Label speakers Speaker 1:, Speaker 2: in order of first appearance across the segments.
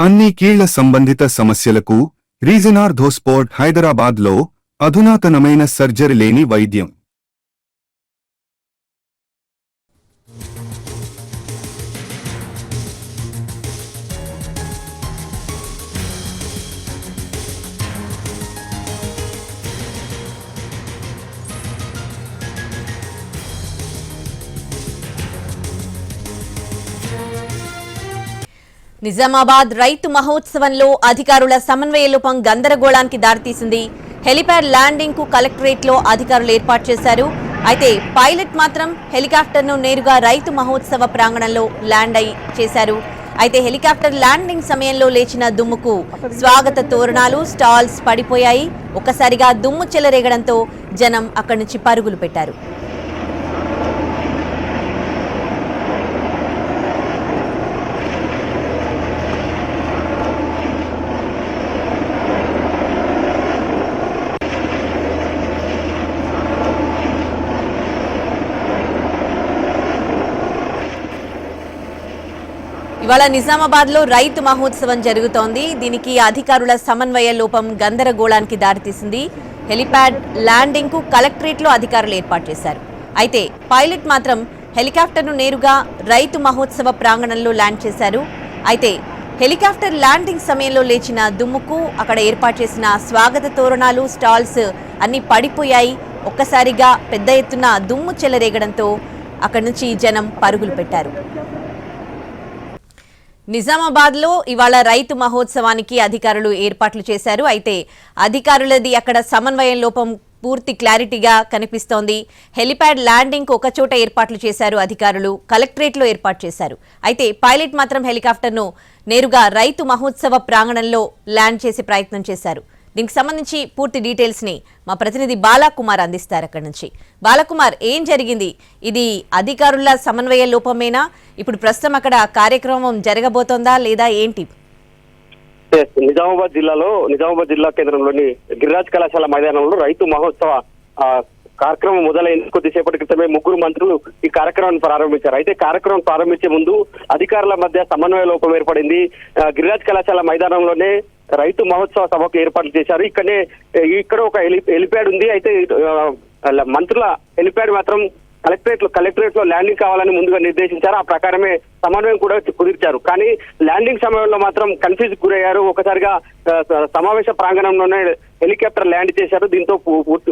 Speaker 1: అన్ని కీళ్ళ సంబంధిత సమస్యలకు రీజనార్ధోస్పోర్ట్ హైదరాబాద్లో అధునాతనమైన సర్జరీ లేని వైద్యం.
Speaker 2: నిజామాబాద్ రైతు మహోత్సవంలో అధికారుల సమన్వయ లోపం గందరగోళానికి దారితీసింది. హెలిప్యాడ్ ల్యాండింగ్కు కలెక్టరేట్లో అధికారులు ఏర్పాటు చేశారు. అయితే పైలట్ మాత్రం హెలికాప్టర్ను నేరుగా రైతు మహోత్సవ ప్రాంగణంలో ల్యాండ్ అయి చేశారు. అయితే హెలికాప్టర్ ల్యాండింగ్ సమయంలో లేచిన దుమ్ముకు స్వాగత తోరణాలు స్టాల్స్ పడిపోయాయి. ఒక్కసారిగా దుమ్ము చెలరేగడంతో జనం అక్కడి నుంచి పరుగులు పెట్టారు. ఇవాళ నిజామాబాద్లో రైతు మహోత్సవం జరుగుతోంది. దీనికి అధికారుల సమన్వయ లోపం గందరగోళానికి దారితీసింది. హెలిప్యాడ్ ల్యాండింగ్కు కలెక్టరేట్లో అధికారులు ఏర్పాటు చేశారు. అయితే పైలట్ మాత్రం హెలికాప్టర్ను నేరుగా రైతు మహోత్సవ ప్రాంగణంలో ల్యాండ్ చేశారు. అయితే హెలికాప్టర్ ల్యాండింగ్ సమయంలో లేచిన దుమ్ముకు అక్కడ ఏర్పాటు చేసిన స్వాగత తోరణాలు స్టాల్స్ అన్నీ పడిపోయాయి. ఒక్కసారిగా పెద్ద ఎత్తున దుమ్ము చెలరేగడంతో అక్కడి నుంచి జనం పరుగులు పెట్టారు. నిజామాబాద్లో ఇవాళ రైతు మహోత్సవానికి అధికారులు ఏర్పాట్లు చేశారు. అయితే అధికారులది అక్కడ సమన్వయం లోపం పూర్తి క్లారిటీగా కనిపిస్తోంది. హెలిప్యాడ్ ల్యాండింగ్ ఒక ఒకచోట ఏర్పాట్లు చేశారు అధికారులు. కలెక్టరేట్లో ఏర్పాటు చేశారు. అయితే పైలట్ మాత్రం హెలికాప్టర్ను నేరుగా రైతు మహోత్సవ ప్రాంగణంలో ల్యాండ్ చేసే ప్రయత్నం చేశారు. దీనికి సంబంధించి పూర్తి డీటెయిల్స్ని మా ప్రతినిధి బాలాకుమార్ అందిస్తారు అక్కడి నుంచి. బాలకుమార్ ఏం జరిగింది? ఇది అధికారుల సమన్వయ లోపమేనా? ఇప్పుడు ప్రస్తుతం అక్కడ కార్యక్రమం జరగబోతోందా లేదా ఏంటి?
Speaker 3: నిజామాబాద్ జిల్లాలో నిజామాబాద్ జిల్లా కేంద్రంలోని గిరిరాజ్ కళాశాల మైదానంలో రైతు మహోత్సవ కార్యక్రమం మొదలైన కొద్దిసేపటి క్రితమే ముగ్గురు మంత్రులు ఈ కార్యక్రమాన్ని ప్రారంభించారు. అయితే కార్యక్రమం ప్రారంభించే ముందు అధికారుల మధ్య సమన్వయ లోపం ఏర్పడింది. ఆ, గిరిరాజ్ కళాశాల మైదానంలోనే రైతు మహోత్సవ సభకు ఏర్పాట్లు చేశారు. ఇక్కడనే ఇక్కడ ఒక హెలిప్యాడ్ ఉంది. అయితే మంత్రుల హెలిప్యాడ్ మాత్రం కలెక్టరేట్లో కలెక్టరేట్లో ల్యాండింగ్ కావాలని ముందుగా నిర్దేశించారు. ఆ ప్రకారమే సమన్వయం కూడా కుదిర్చారు. కానీ ల్యాండింగ్ సమయంలో మాత్రం కన్ఫ్యూజ్ గురయ్యారు. ఒకసారిగా సమావేశ ప్రాంగణంలోనే హెలికాప్టర్ ల్యాండ్ చేశారు. దీంతో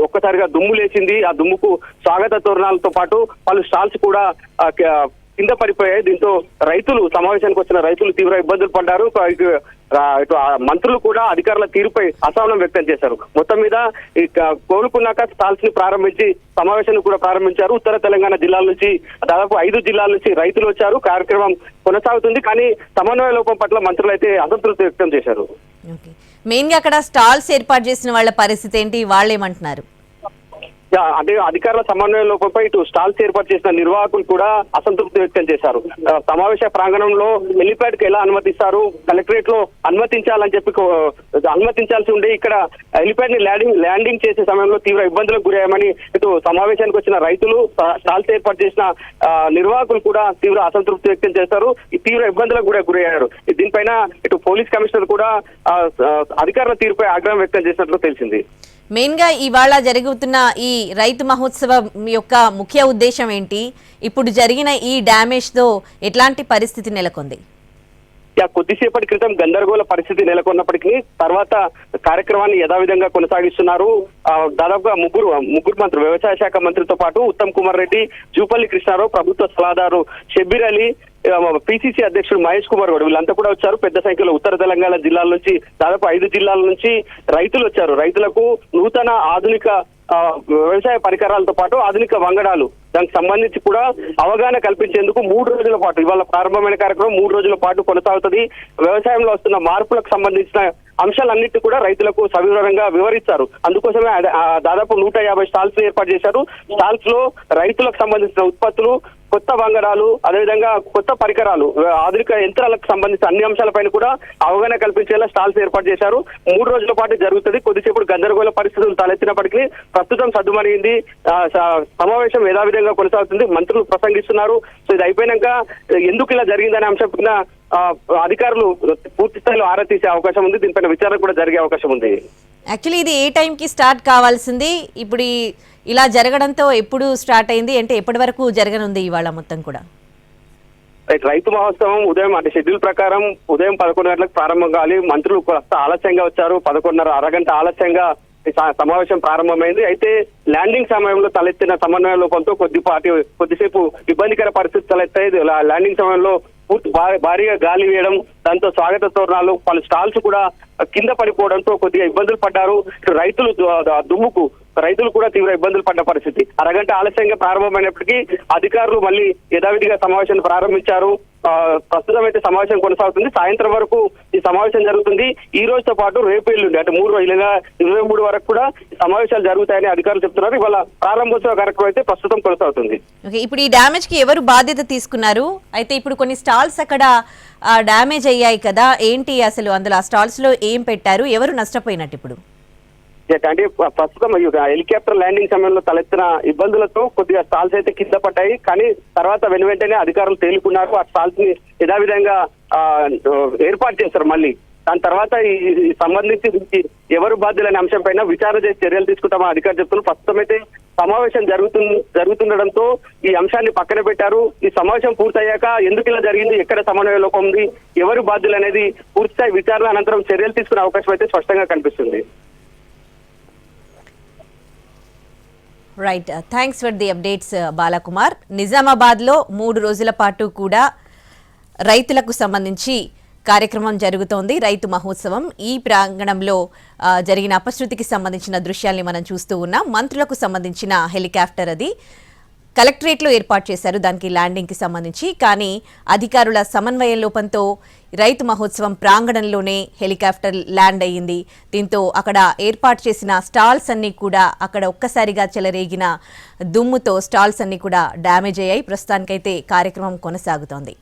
Speaker 3: ఒక్కసారిగా దుమ్ము లేచింది. ఆ దుమ్ముకు స్వాగత తోరణాలతో పాటు పలు స్టాల్స్ కూడా కింద పడిపోయాయి. దీంతో రైతులు సమావేశానికి వచ్చిన రైతులు తీవ్ర ఇబ్బందులు పడ్డారు. ఇటు మంత్రులు కూడా అధికారుల తీరుపై అసహనం వ్యక్తం చేశారు. మొత్తం మీద ఇక కోలుకున్నాక స్టాల్స్ని ప్రారంభించి సమావేశాన్ని కూడా ప్రారంభించారు. ఉత్తర తెలంగాణ జిల్లాల నుంచి దాదాపు ఐదు జిల్లాల నుంచి రైతులు వచ్చారు. కార్యక్రమం కొనసాగుతుంది. కానీ సమన్వయ లోపం పట్ల మంత్రులు అయితే అసంతృప్తి వ్యక్తం చేశారు.
Speaker 2: మెయిన్గా అక్కడ స్టాల్స్ ఏర్పాటు చేసిన వాళ్ళ పరిస్థితి ఏంటి? వాళ్ళు ఏమంటున్నారు
Speaker 3: అంటే అధికారుల సమన్వయ లోపంపై ఇటు స్టాల్స్ ఏర్పాటు చేసిన నిర్వాహకులు కూడా అసంతృప్తి వ్యక్తం చేశారు. సమావేశ ప్రాంగణంలో హెలిప్యాడ్కి ఎలా అనుమతిస్తారు? కలెక్టరేట్లో అనుమతించాలని చెప్పి అనుమతించాల్సి ఉండే ఇక్కడ హెలిప్యాడ్ని ల్యాండింగ్ ల్యాండింగ్ చేసే సమయంలో తీవ్ర ఇబ్బందులకు గురయ్యామని ఇటు సమావేశానికి వచ్చిన రైతులు స్టాల్స్ ఏర్పాటు చేసిన నిర్వాహకులు కూడా తీవ్ర అసంతృప్తి వ్యక్తం చేశారు. ఈ తీవ్ర ఇబ్బందులకు కూడా గురయ్యారు. దీనిపైన ఇటు పోలీస్ కమిషనర్ కూడా అధికారుల తీరుపై ఆగ్రహం వ్యక్తం చేసినట్లు తెలిసింది.
Speaker 2: మెయిన్గా ఇవాళ జరుగుతున్న ఈ రైతు మహోత్సవం యొక్క ముఖ్య ఉద్దేశం ఏంటి? ఇప్పుడు జరిగిన ఈ డ్యామేజ్తో ఎట్లాంటి పరిస్థితి నెలకొంది?
Speaker 3: కొద్దిసేపటి క్రితం గందరగోళ పరిస్థితి నెలకొన్నప్పటికీ తర్వాత కార్యక్రమాన్ని యథావిధంగా కొనసాగిస్తున్నారు. దాదాపుగా ముగ్గురు ముగ్గురు మంత్రులు వ్యవసాయ శాఖ మంత్రితో పాటు ఉత్తమ్ కుమార్ రెడ్డి జూపల్లి కృష్ణారావు ప్రభుత్వ సలహాదారు షబ్బీర్ అలీ పిసిసి అధ్యక్షుడు మహేష్ కుమార్ గౌడ్ వీళ్ళంతా కూడా వచ్చారు. పెద్ద సంఖ్యలో ఉత్తర తెలంగాణ జిల్లాల నుంచి దాదాపు ఐదు జిల్లాల నుంచి రైతులు వచ్చారు. రైతులకు నూతన ఆధునిక వ్యవసాయ పరికరాలతో పాటు ఆధునిక వంగడాలు దానికి సంబంధించి కూడా అవగాహన కల్పించేందుకు మూడు రోజుల పాటు ఇవాళ ప్రారంభమైన కార్యక్రమం మూడు రోజుల పాటు కొనసాగుతుంది. వ్యవసాయంలో వస్తున్న మార్పులకు సంబంధించిన అంశాలన్నిటి కూడా రైతులకు సవివరంగా వివరిస్తారు. అందుకోసమే దాదాపు నూట యాభై స్టాల్స్ ఏర్పాటు చేశారు. స్టాల్స్లో రైతులకు సంబంధించిన ఉత్పత్తులు కొత్త బంగారాలు అదేవిధంగా కొత్త పరికరాలు ఆధునిక యంత్రాలకు సంబంధించిన అన్ని అంశాలపైన కూడా అవగాహన కల్పించేలా స్టాల్స్ ఏర్పాటు చేశారు. మూడు రోజుల పాటు జరుగుతుంది. కొద్దిసేపు గందరగోళ పరిస్థితులు తలెత్తినప్పటికీ ప్రస్తుతం సద్దుమణింది సమావేశం యథావిధంగా కొనసాగుతుంది. మంత్రులు ప్రసంగిస్తున్నారు. సో ఇది అయిపోయినాక ఎందుకు ఇలా జరిగిందనే అంశం పైన ఆ, అధికారులు పూర్తి స్థాయిలో ఆరా తీసే అవకాశం ఉంది. దీనిపైన విచారణ కూడా జరిగే అవకాశం ఉంది.
Speaker 2: యాక్చువల్లీ ఇది ఏ టైంకి స్టార్ట్ కావాల్సింది? ఇప్పుడు ఇలా జరగడంతో ఎప్పుడు స్టార్ట్ అయింది? అంటే ఎప్పటి వరకు జరగనుంది ఇవాళ మొత్తం కూడా?
Speaker 3: రైతు మహోత్సవం ఉదయం అంటే షెడ్యూల్ ప్రకారం ఉదయం పదకొండు గంటలకు ప్రారంభం కావాలి మంత్రులు కాస్త ఆలస్యంగా వచ్చారు. పదకొండున్నర అరగంట ఆలస్యంగా సమావేశం ప్రారంభమైంది. అయితే ల్యాండింగ్ సమయంలో తలెత్తిన సమన్వయ లోపంతో కొద్దిపాటి కొద్దిసేపు ఇబ్బందికర పరిస్థితి తలెత్తాయి. ల్యాండింగ్ సమయంలో పూర్తి భారీగా గాలి వేయడం దాంతో స్వాగత తోరణాలు పలు స్టాల్స్ కూడా కింద పడిపోవడంతో కొద్దిగా ఇబ్బందులు పడ్డారు. ఇటు రైతులు దుమ్ముకు రైతులు కూడా తీవ్ర ఇబ్బందులు పడ్డ పరిస్థితి. అరగంట ఆలస్యంగా ప్రారంభమైనప్పటికీ అధికారులు మళ్ళీ యథావిధిగా సమావేశాన్ని ప్రారంభించారు. ప్రస్తుతం అయితే సమావేశం కొనసాగుతుంది. సాయంత్రం వరకు ఈ సమావేశం జరుగుతుంది. ఈ రోజుతో పాటు రేపు ఎల్లుండి అంటే మూడు రోజులుగా ఇరవై మూడు వరకు కూడా ఈ సమావేశాలు జరుగుతాయని అధికారులు చెప్తున్నారు. ఇవాళ ప్రారంభోత్సవ కార్యక్రమం అయితే ప్రస్తుతం కొనసాగుతుంది.
Speaker 2: ఇప్పుడు ఈ డ్యామేజ్కి ఎవరు బాధ్యత తీసుకున్నారు? అయితే ఇప్పుడు కొన్ని స్టాల్స్ అక్కడ డ్యామేజ్ అయ్యాయి కదా. ఏంటి అసలు అందులో? ఆ స్టాల్స్లో ఏం పెట్టారు? ఎవరు నష్టపోయినట్టు ఇప్పుడు?
Speaker 3: అంటే ప్రస్తుతం హెలికాప్టర్ ల్యాండింగ్ సమయంలో తలెత్తిన ఇబ్బందులతో కొద్దిగా స్టాల్స్ అయితే కింద పడ్డాయి. కానీ తర్వాత వెను వెంటనే అధికారులు తేలుకున్నారు. ఆ స్టాల్స్ని యథావిధంగా ఆ, ఏర్పాటు చేస్తారు మళ్ళీ. దాని తర్వాత ఈ సంబంధించి ఎవరు బాధ్యులనే అంశం పైన విచారణ చేసి చర్యలు తీసుకుంటామని అధికారులు చెప్తున్నారు. ప్రస్తుతం అయితే సమావేశం జరుగుతు జరుగుతుండడంతో ఈ అంశాన్ని పక్కన పెట్టారు. ఈ సమావేశం పూర్తయ్యాక ఎందుకు ఇలా జరిగింది? ఎక్కడ సమన్వయ లోపం ఉంది? ఎవరు బాధ్యులు అనేది పూర్తిస్థాయి విచారణ అనంతరం చర్యలు తీసుకునే అవకాశం అయితే స్పష్టంగా కనిపిస్తుంది.
Speaker 2: Right thanks for the updates Balakumar నిజామాబాద్లో మూడు రోజుల పాటు కూడా రైతులకు సంబంధించి కార్యక్రమం జరుగుతోంది. రైతు మహోత్సవం ఈ ప్రాంగణంలో జరిగిన అపశృతికి సంబంధించిన దృశ్యాల్ని మనం చూస్తూ ఉన్నాం. మంత్రులకు సంబంధించిన హెలికాప్టర్ అది. కలెక్టరేట్లో ఏర్పాటు చేశారు. దానికి ల్యాండింగ్కి సంబంధించి. కానీ అధికారుల సమన్వయ లోపంతో రైతు మహోత్సవం ప్రాంగణంలోనే హెలికాప్టర్ ల్యాండ్ అయ్యింది. దీంతో అక్కడ ఏర్పాటు చేసిన స్టాల్స్ అన్నీ కూడా అక్కడ ఒక్కసారిగా చెలరేగిన దుమ్ముతో స్టాల్స్ అన్నీ కూడా డ్యామేజ్ అయ్యాయి. ప్రస్తుతానికైతే కార్యక్రమం కొనసాగుతోంది.